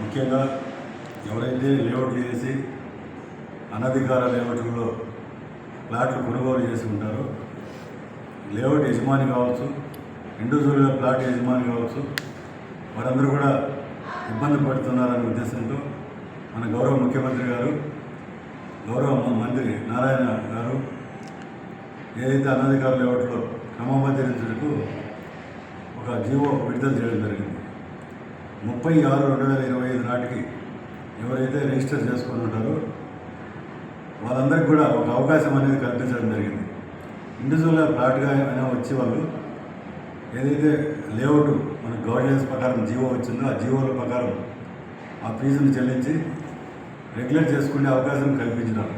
ముఖ్యంగా ఎవరైతే లేఅవుట్లు చేసి అనధికార లేఅవుట్లలో ప్లాట్లు కొనుగోలు చేసి ఉంటారో లేఅవుట్ యజమాని కావచ్చు ఇండివిజువల్గా ప్లాట్ యజమాని కావచ్చు వారందరూ కూడా ఇబ్బంది పడుతున్నారనే ఉద్దేశంతో మన గౌరవ ముఖ్యమంత్రి గారు గౌరవ మంత్రి నారాయణ గారు ఏదైతే అనధికార లేఅవుట్లో క్రమబద్ధీకరించుటకు ఒక జీవో విడుదల చేయడం జరిగింది. ముప్పై ఆరు రెండు వేల ఇరవై ఐదు నాటికి ఎవరైతే రిజిస్టర్ చేసుకుని ఉంటారో వాళ్ళందరికీ కూడా ఒక అవకాశం అనేది కల్పించడం జరిగింది. ఇండివిజువల్గా ప్లాట్గా అయినా వచ్చి వాళ్ళు ఏదైతే లేఅవుట్ మన గవర్నెన్స్ ప్రకారం జీవో వచ్చిందో ఆ జీవోల ప్రకారం ఆ ఫీజును చెల్లించి రెగ్యులేట్ చేసుకునే అవకాశం కల్పించినారు.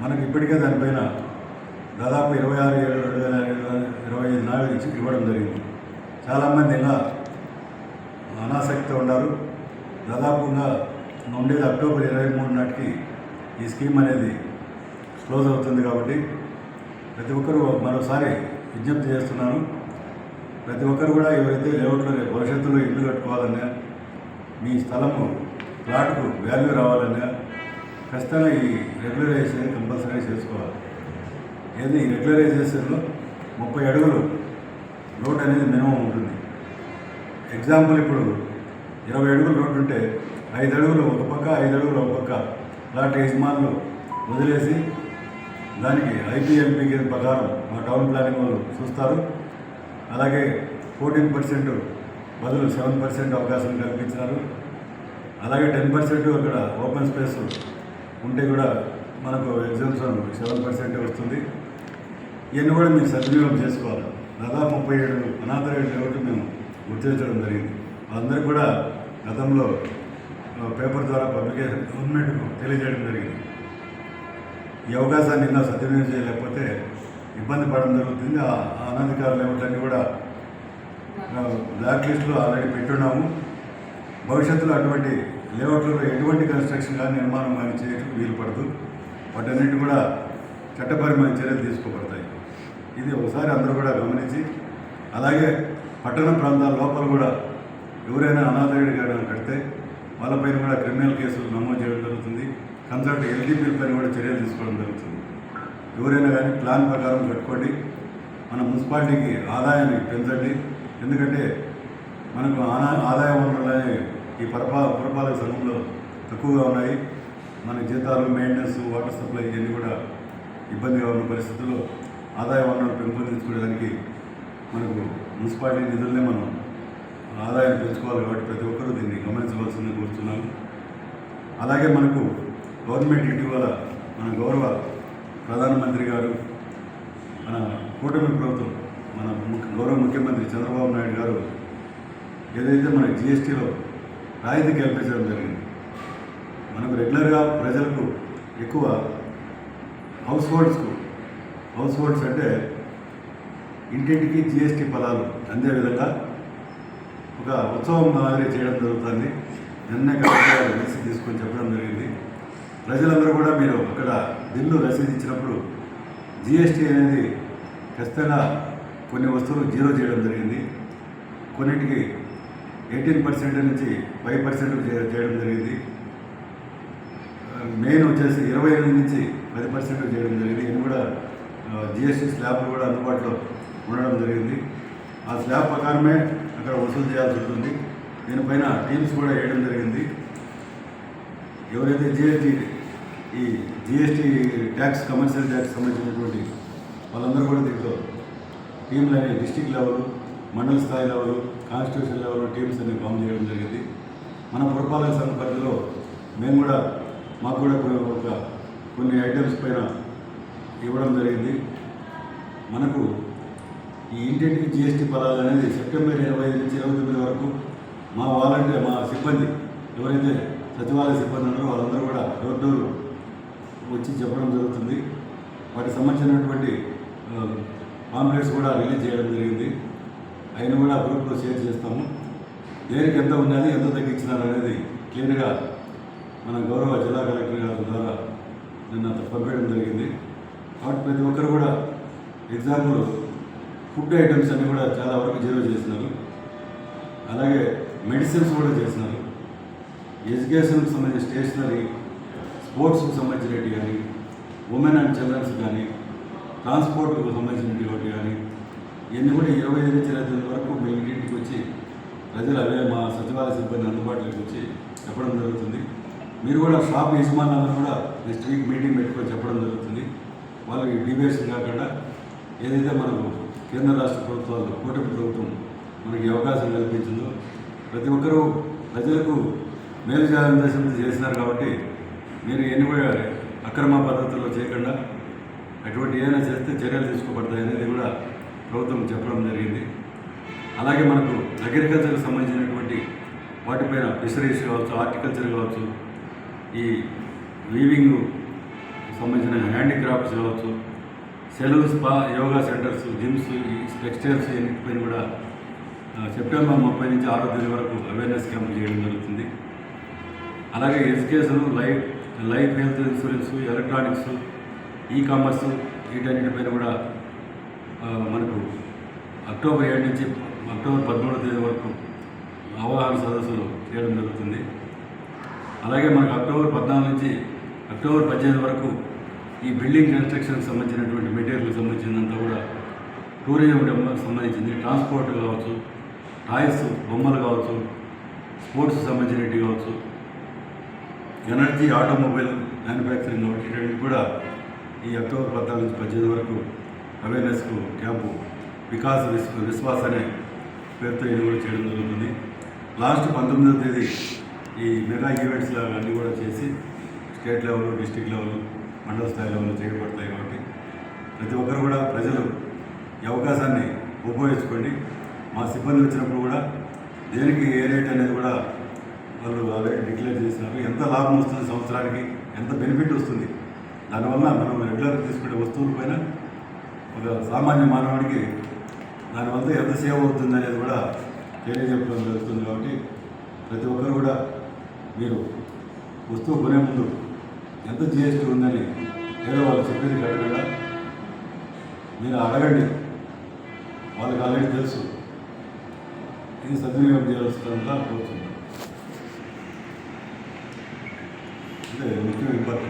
మనకి ఇప్పటికే దానిపైన దాదాపు ఇరవై ఆరు ఏడు రెండు వేల ఇరవై ఐదు నాలుగు ఇచ్చి ఇవ్వడం జరిగింది. చాలామంది ఇలా అనాసక్తి ఉన్నారు. దాదాపుగా ఉండేది అక్టోబర్ ఇరవై మూడు నాటికి ఈ స్కీమ్ అనేది క్లోజ్ అవుతుంది కాబట్టి ప్రతి ఒక్కరూ మరోసారి విజ్ఞప్తి చేస్తున్నాను. ప్రతి ఒక్కరు కూడా ఎవరైతే లేఅవుట్లో భవిష్యత్తులో ఇల్లు కట్టుకోవాలన్నా మీ స్థలము ప్లాట్కు వాల్యూ రావాలన్నా ఖచ్చితంగా ఈ రెగ్యులరైజేషన్ కంపల్సరీ చేసుకోవాలి. ఏది ఈ రెగ్యులరైజేషన్లో ముప్పై అడుగులు రోడ్ అనేది మినిమం ఉంటుంది. ఎగ్జాంపుల్ ఇప్పుడు ఇరవై అడుగులు రోడ్డు ఉంటే ఐదు అడుగులు ఒక పక్క ఐదు అడుగులు ఒక పక్క. ప్లాట్ యజమానులు వదిలేసి దానికి ఐపీఎల్పీ ప్రకారం మా టౌన్ ప్లానింగ్ వాళ్ళు చూస్తారు. అలాగే ఫోర్టీన్ పర్సెంట్ బదులు సెవెన్ పర్సెంట్ అవకాశం కల్పించినారు. అలాగే టెన్ పర్సెంట్ అక్కడ ఓపెన్ స్పేస్ ఉంటే కూడా మనకు ఎగ్జామ్షన్ సెవెన్ పర్సెంట్ వస్తుంది. ఇవన్నీ కూడా మీరు సద్వినియోగం చేసుకోవాలి. దాదాపు ముప్పై ఏడు అనాథరేట్ లేఅవుట్ మేము గుర్తించడం జరిగింది. వాళ్ళందరూ కూడా గతంలో పేపర్ ద్వారా పబ్లికేషన్ గవర్నమెంట్కు తెలియజేయడం జరిగింది. ఈ అవకాశాన్ని ఇంకా సద్వినియోగం చేయలేకపోతే ఇబ్బంది పడడం జరుగుతుంది. ఆ ఆ ఏమిటన్నీ కూడా బ్లాక్ లిస్ట్లో ఆల్రెడీ పెట్టున్నాము. భవిష్యత్తులో అటువంటి లేఅవుట్లలో ఎటువంటి కన్స్ట్రక్షన్ కానీ నిర్మాణం కానీ చేయడం వీలు పడదు. వాటన్నిటి కూడా చట్టపరమైన చర్యలు తీసుకోబడతాయి. ఇది ఒకసారి అందరూ కూడా గమనించి అలాగే పట్టణ ప్రాంతాల లోపల కూడా ఎవరైనా అనాథయుడి గార్డెన్ కడితే వాళ్ళపైన కూడా క్రిమినల్ కేసులు నమోదు చేయడం జరుగుతుంది. కన్సల్ట్ ఎల్డీపీల పైన కూడా చర్యలు తీసుకోవడం జరుగుతుంది. ఎవరైనా కానీ ప్లాన్ ప్రకారం కట్టుకోండి. మన మున్సిపాలిటీకి ఆదాయాన్ని పెంచండి. ఎందుకంటే మనకు ఆనా ఆదాయ వనరులనే ఈ పరపా పురపాలక సంఘంలో తక్కువగా ఉన్నాయి. మన జీతాలు మెయింటెనెన్స్ వాటర్ సప్లై ఇవన్నీ కూడా ఇబ్బందిగా ఉన్న పరిస్థితుల్లో ఆదాయ వనరులు పెంపొందించుకోవడానికి మనకు మున్సిపాలిటీ నిధులనే మనం ఆదాయం పెంచుకోవాలి కాబట్టి ప్రతి ఒక్కరూ దీన్ని గమనించవలసిందని కోరుతున్నాను అలాగే మనకు గవర్నమెంట్ ఇటీవల మన గౌరవ ప్రధానమంత్రి గారు మన కూటమి ప్రభుత్వం మన ముఖ్య- గౌరవ ముఖ్యమంత్రి చంద్రబాబు నాయుడు గారు ఏదైతే మన జిఎస్టీలో రాయితీ కల్పించడం జరిగింది మనకు రెగ్యులర్గా ప్రజలకు ఎక్కువ హౌస్ హోల్డ్స్కు హౌస్ హోల్డ్స్ అంటే ఇంటింటికి జిఎస్టీ ఫలాలు అందే విధంగా ఒక ఉత్సవం మాదిరి చేయడం జరుగుతుంది. నిన్నే కలెక్టర్ రసీదు తీసుకొని చెప్పడం జరిగింది. ప్రజలందరూ కూడా మీరు అక్కడ బిల్లు రసీదు ఇచ్చినప్పుడు జిఎస్టీ అనేది ఖచ్చితంగా కొన్ని వస్తువులు జీరో చేయడం జరిగింది. కొన్నిటికి ఎయిటీన్ పర్సెంట్ నుంచి ఫైవ్ పర్సెంట్ చేయడం జరిగింది. మెయిన్ వచ్చేసి ఇరవై ఎనిమిది నుంచి పది పర్సెంట్ చేయడం జరిగింది. ఇది కూడా జిఎస్టీ స్లాబ్లు కూడా అందుబాటులో ఉండడం జరిగింది. ఆ స్లాబ్ ప్రకారమే అక్కడ వసూలు చేయాల్సి ఉంటుంది. దీనిపైన టీమ్స్ కూడా వేయడం జరిగింది. ఎవరైతే జిఎస్టీ ఈ జిఎస్టీ ట్యాక్స్ కమర్షియల్ ట్యాక్స్ సంబంధించినటువంటి వాళ్ళందరూ కూడా దీంట్లో టీంలు అనేవి డిస్టిక్ లెవెల్ మండల స్థాయి లెవెల్ కాన్స్టిట్యూషన్ లెవెల్ టీమ్స్ అనేవి ఫామ్ చేయడం జరిగింది. మన పురపాలక సంఘ పరిధిలో మేము కూడా మాకు కూడా కొన్ని ఒక కొన్ని ఐటమ్స్ పైన ఇవ్వడం జరిగింది. మనకు ఈ ఇంటింటికి జిఎస్టీ పదాలు అనేది సెప్టెంబర్ ఇరవై ఐదు నుంచి ఇరవై తొమ్మిది వరకు మా వాలంటీర్ మా సిబ్బంది ఎవరైతే సచివాలయ సిబ్బంది ఉన్నారో వాళ్ళందరూ కూడా డోర్ డోర్ వచ్చి చెప్పడం జరుగుతుంది. వాటికి సంబంధించినటువంటి పాంప్లెట్స్ కూడా రిలీజ్ చేయడం జరిగింది. అయిన కూడా గ్రూప్లో షేర్ చేస్తాము. దేనికి ఎంత ఉన్నది ఎంత తగ్గించినారు అనేది క్లియర్గా మన గౌరవ జిల్లా కలెక్టర్ గారి ద్వారా నిన్న పంపించడం జరిగింది. కాబట్టి ప్రతి ఒక్కరు కూడా ఎగ్జాంపుల్ ఫుడ్ ఐటమ్స్ అన్ని కూడా చాలా వరకు జీరో చేసినారు అలాగే మెడిసిన్స్ కూడా చేసినారు ఎడ్యుకేషన్కి సంబంధించిన స్టేషనరీ స్పోర్ట్స్కి సంబంధించినవి కానీ ఉమెన్ అండ్ చిల్డ్రన్స్ కానీ ట్రాన్స్పోర్ట్కి సంబంధించినవి ఒకటి కానీ ఇవన్నీ కూడా ఇరవై ఐదు నుంచి ఇరవై వరకు మీ ఇంటికి వచ్చి ప్రజలు అవే మా సచివాలయ సిబ్బంది అందుబాటులోకి వచ్చి చెప్పడం జరుగుతుంది. మీరు కూడా షాప్ యజమానులను కూడా నెక్స్ట్ వీక్ మీటింగ్ పెట్టుకొని చెప్పడం జరుగుతుంది. వాళ్ళకి ఈ కాకుండా ఏదైతే మనకు కేంద్ర రాష్ట్ర ప్రభుత్వాలు కూటమి ప్రభుత్వం మనకి అవకాశం కల్పించిందో ప్రతి ఒక్కరూ ప్రజలకు మేలు చేయాలని ఉద్దేశంతో చేసినారు కాబట్టి మీరు ఎన్ని కూడా అక్రమ పద్ధతుల్లో చేయకుండా అటువంటి ఏదైనా చేస్తే చర్యలు తీసుకోబడతాయి అనేది కూడా ప్రభుత్వం చెప్పడం జరిగింది. అలాగే మనకు అగ్రికల్చర్కి సంబంధించినటువంటి వాటిపైన ఫిషరీస్ కావచ్చు హార్టికల్చర్ కావచ్చు ఈ వీవింగ్ సంబంధించిన హ్యాండీక్రాఫ్ట్స్ కావచ్చు సెలవు స్పా యోగా సెంటర్స్ జిమ్స్ ఈ టెక్స్టైల్స్ పైన కూడా సెప్టెంబర్ ముప్పై నుంచి ఆరో తేదీ వరకు అవేర్నెస్ క్యాంప్ చేయడం జరుగుతుంది. అలాగే education life life health insurance electronics e commerce వీటన్నిటిపైన కూడా మనకు అక్టోబర్ ఏడు నుంచి అక్టోబర్ పదమూడవ తేదీ వరకు అవగాహన సదస్సులు చేయడం జరుగుతుంది. అలాగే మనకు అక్టోబర్ పద్నాలుగు నుంచి అక్టోబర్ పద్దెనిమిది వరకు ఈ బిల్డింగ్ కన్స్ట్రక్షన్కి సంబంధించినటువంటి మెటీరియల్కి సంబంధించినంత కూడా టూరిజం సంబంధించింది. ట్రాన్స్పోర్ట్ కావచ్చు టాయ్స్ బొమ్మలు కావచ్చు స్పోర్ట్స్ సంబంధించినవి కావచ్చు. ఎనర్జీ ఆటోమొబైల్ మ్యానుఫ్యాక్చరింగ్ కాబట్టి కూడా ఈ అక్టోబర్ పద్నాలుగు నుంచి పద్దెనిమిది వరకు అవేర్నెస్కు క్యాంపు వికాస్ విశ్వ విశ్వాస్ అనే పేరుతో ఇది కూడా చేయడం జరుగుతుంది. లాస్ట్ పంతొమ్మిదవ తేదీ ఈ మెగా ఈవెంట్స్ లాగా అన్నీ కూడా చేసి స్టేట్ లెవెల్ డిస్టిక్ లెవెల్ మండల స్థాయిలో చేయబడతాయి కాబట్టి ప్రతి ఒక్కరు కూడా ప్రజలు ఈ అవకాశాన్ని ఉపయోగించుకోండి. మా సిబ్బంది వచ్చినప్పుడు కూడా దేనికి ఏ రేట్ అనేది కూడా వాళ్ళు అదే డిక్లేర్ చేసినారు. ఎంత లాభం వస్తుంది సంవత్సరానికి? ఎంత బెనిఫిట్ వస్తుంది? దానివల్ల మనం రెగ్యులర్ తీసుకునే వస్తువుల పైన ఒక సామాన్య మానవుడికి దానివల్ల ఎంత సేవ అవుతుంది అనేది కూడా తెలియజెప్పడం జరుగుతుంది కాబట్టి ప్రతి ఒక్కరు కూడా మీరు వస్తువు కొనే ముందు ఎంత జిఎస్టీ ఉందని ఏదో వాళ్ళు చెప్పేది కట్టకుండా మీరు అడగండి. వాళ్ళకి ఆల్రెడీ తెలుసు. ఇది సద్వినియోగం చేయాల్సిందిగా కోరుతున్నాను. అంటే ముఖ్యం ఇంపార్టెంట్